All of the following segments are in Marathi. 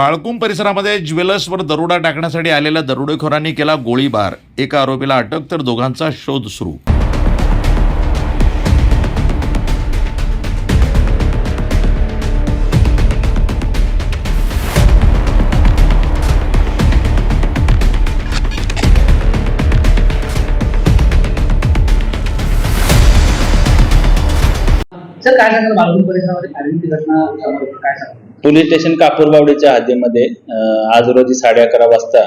बाळकुम परिसरामध्ये ज्वेलर्सवर दरोडा टाकण्यासाठी आलेल्या दरोडेखोरांनी केला गोळीबार. एका आरोपीला अटक तर दोघांचा शोध सुरू. सर काय सांगाल? परिसरामध्ये फायरिंगची घटना समोर काय सांगाल? पोलीस स्टेशन कापूरबावडीच्या हद्दीमध्ये अं, आज रोजी साडे अकरा वाजता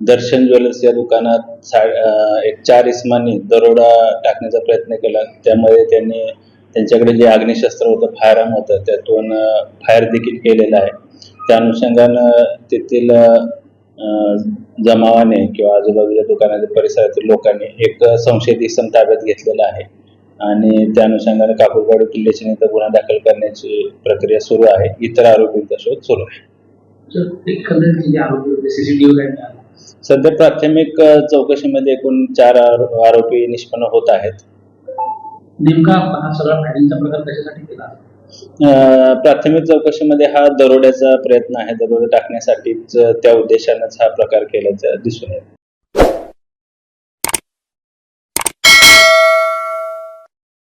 दर्शन ज्वेलर्स या दुकानात सा अं, एक चार इसमांनी दरोडा टाकण्याचा प्रयत्न केला. त्यामध्ये त्यांनी त्यांच्याकडे जे अग्निशस्त्र होतं फायरआर्म होतं त्यातून फायर देखील केलेलं आहे. त्या अनुषंगानं तेथील अं, जमावाने किंवा आजूबाजूच्या दुकानाच्या परिसरातील लोकांनी एक संशयित इसम ताब्यात घेतलेला आहे. आणि त्या अनुषंगाने पोलीस स्टेशन इथं गुन्हा दाखल करण्याची प्रक्रिया सुरू आहे. इतर आरोपींचा शोध सुरू आहे. सध्या प्राथमिक चौकशीमध्ये एकूण चार आरो- आरोपी निष्पन्न होत आहेत. नेमका हा सगळा फायरिंगचा प्रकार कशासाठी केला? अ, प्राथमिक चौकशीमध्ये हा दरोड्याचा प्रयत्न आहे दरोडा टाकण्यासाठीच त्या उद्देशानंच हा प्रकार केल्याचं दिसून येत.